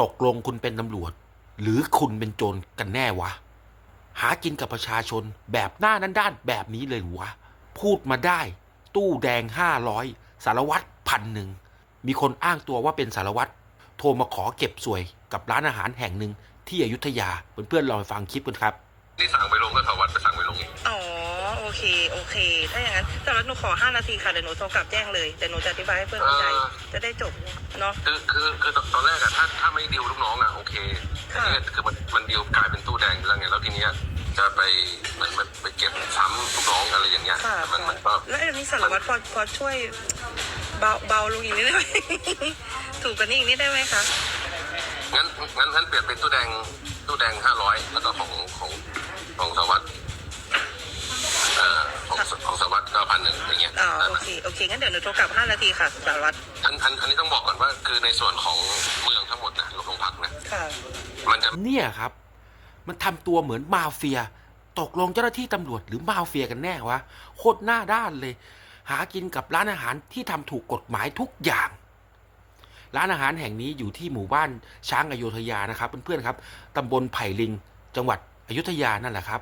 ตกลงคุณเป็นตำรวจ หรือคุณเป็นโจรกันแน่วะ หากินกับประชาชนแบบหน้านั้นด้านแบบนี้เลยเหรอวะ พูดมาได้ ตู้แดงห้าร้อยสารวัตรพันหนึ่งมีคนอ้างตัวว่าเป็นสารวัตรโทรมาขอเก็บสวยกับร้านอาหารแห่งหนึ่งที่อยุธยาเพื่อนๆลองไปฟังคลิปกันครับที่สั่งไปลงก็สารวัตรไปสั่งไปลงเองอ๋อโอเคโอเค ถ้าอย่างนั้นสำหรับหนูขอ5นาทีค่ะเดี๋ยวหนูโทรกลับแจ้งเลยเดี๋ยวหนูจะอธิบายให้เพื่อนเข้าใจจะได้จบ เนาะ คือคือคือตอนแรกอะถ้าถ้าไม่ดิวลูกน้องอะโอเคแต่ค่ะนี่คือมันมันดิวกลายเป็นตู้แดงไปแล้วไงแล้วทีเนี้ยจะไปเหมือนมันไปเก็บซ้ำลูกน้องอะไรอย่างเงี้ยค่ะแต่มันมันก็แล้วอันนี้สารวัตรพอพอช่วยเบาเบาลงอีกนิดได้ไหม ถูกกว่านี้อีกนิดได้ไหมคะ งั้นงั้นงั้นเปลี่ยนเป็นตู้แดงตู้แดงห้าร้อยแล้วก็ของของของสารวัตรเอ่อของของสารวัตรก็พันหนึ่ง อย่างเงี้ยอ๋อโอเคโอเคงั้นเดี๋ยวหนูโทรกลับ5นาทีค่ะสารวัตรอันอันอันนี้ต้องบอกก่อนว่าคือในส่วนของเมืองทั้งหมดนะโรงพักนะค่ะ มันจะเนี่ยครับ มันทำตัวเหมือนมาเฟีย ตกลงเจ้าหน้าที่ตำรวจหรือมาเฟียกันแน่วะโคตรหน้าด้านเลย หากินกับร้านอาหารที่ทำถูกกฎหมายทุกอย่าง ร้านอาหารแห่งนี้อยู่ที่หมู่บ้านช้างอโยธยานะครับเพื่อนๆครับตำบลไผ่ลิง จังหวัดอยุธยานั่นแหละครับ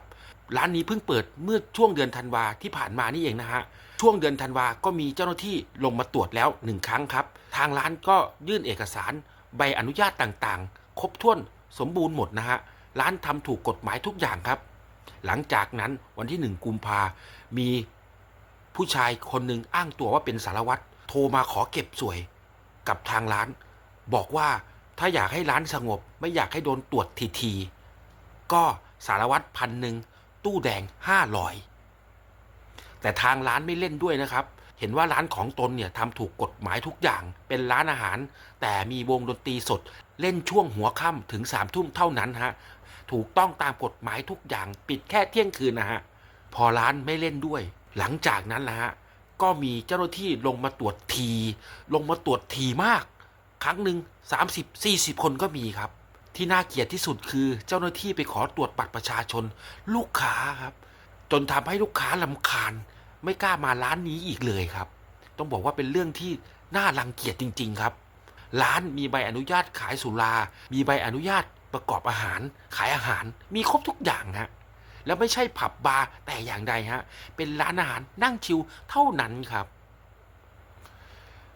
ร้านนี้เพิ่งเปิดเมื่อช่วงเดือนธันวาที่ผ่านมานี่เองนะฮะ ช่วงเดือนธันวาก็มีเจ้าหน้าที่ลงมาตรวจแล้วหนึ่งครั้งครับ ทางร้านก็ยื่นเอกสารใบอนุญาตต่างๆ ครบถ้วนสมบูรณ์หมดนะฮะ ร้านทำถูกกฎหมายทุกอย่างครับ หลังจากนั้นวันที่หนึ่งกุมภามีผู้ชายคนหนึ่งอ้างตัวว่าเป็นสารวัตรโทรมาขอเก็บสวย กับทางร้าน บอกว่าถ้าอยากให้ร้านสงบ ไม่อยากให้โดนตรวจทีๆก็สารวัตรพันหนึ่ง ตู้แดงห้าร้อยแต่ทางร้านไม่เล่นด้วยนะครับ เห็นว่าร้านของตนเนี่ยทำถูกกฎหมายทุกอย่าง เป็นร้านอาหาร แต่มีวงดนตรีสด เล่นช่วงหัวค่ำถึงสามทุ่มเท่านั้นฮะ ถูกต้องตามกฎหมายทุกอย่างปิดแค่เที่ยงคืนนะฮะ พอร้านไม่เล่นด้วย หลังจากนั้นนะฮะ ก็มีเจ้าหน้าที่ลงมาตรวจที ลงมาตรวจทีมาก ครั้งหนึ่ง30 40 คนก็มีครับ ที่น่าเกลียดที่สุดคือเจ้าหน้าที่ไปขอตรวจบัตรประชาชน ลูกค้าครับ จนทำให้ลูกค้าลำคาญ ไม่กล้ามาร้านนี้อีกเลยครับ ต้องบอกว่าเป็นเรื่องที่น่ารังเกียจจริง ๆ ครับ ร้านมีใบอนุญาตขายสุรา มีใบอนุญาตประกอบอาหาร ขายอาหาร มีครบทุกอย่างฮะแล้วไม่ใช่ผับบาร์แต่อย่างใดฮะ เป็นร้านอาหารนั่งชิวเท่านั้นครับ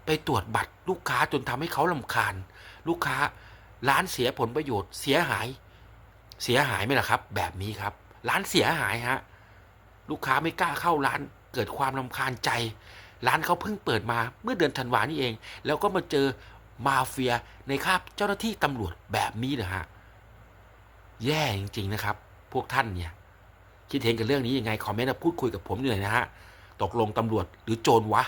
ไปตรวจบัตรลูกค้าจนทำให้เขาลำคาญ ลูกค้า ร้านเสียผลประโยชน์เสียหาย เสียหายไหมล่ะครับ แบบนี้ครับ ร้านเสียหายฮะลูกค้าไม่กล้าเข้าร้านเกิดความลำคาญใจ ร้านเขาเพิ่งเปิดมาเมื่อเดือนธันวานี่เอง แล้วก็มาเจอมาเฟียในคาบเจ้าหน้าที่ตำรวจแบบนี้นะฮะแย่จริง ๆ นะครับ พวกท่านเนี่ย คิดเห็นกับเรื่องนี้ยังไงคอมเมนต์พูดคุยกับผมหน่อยนะฮะตกลงตำรวจหรือโจรวะ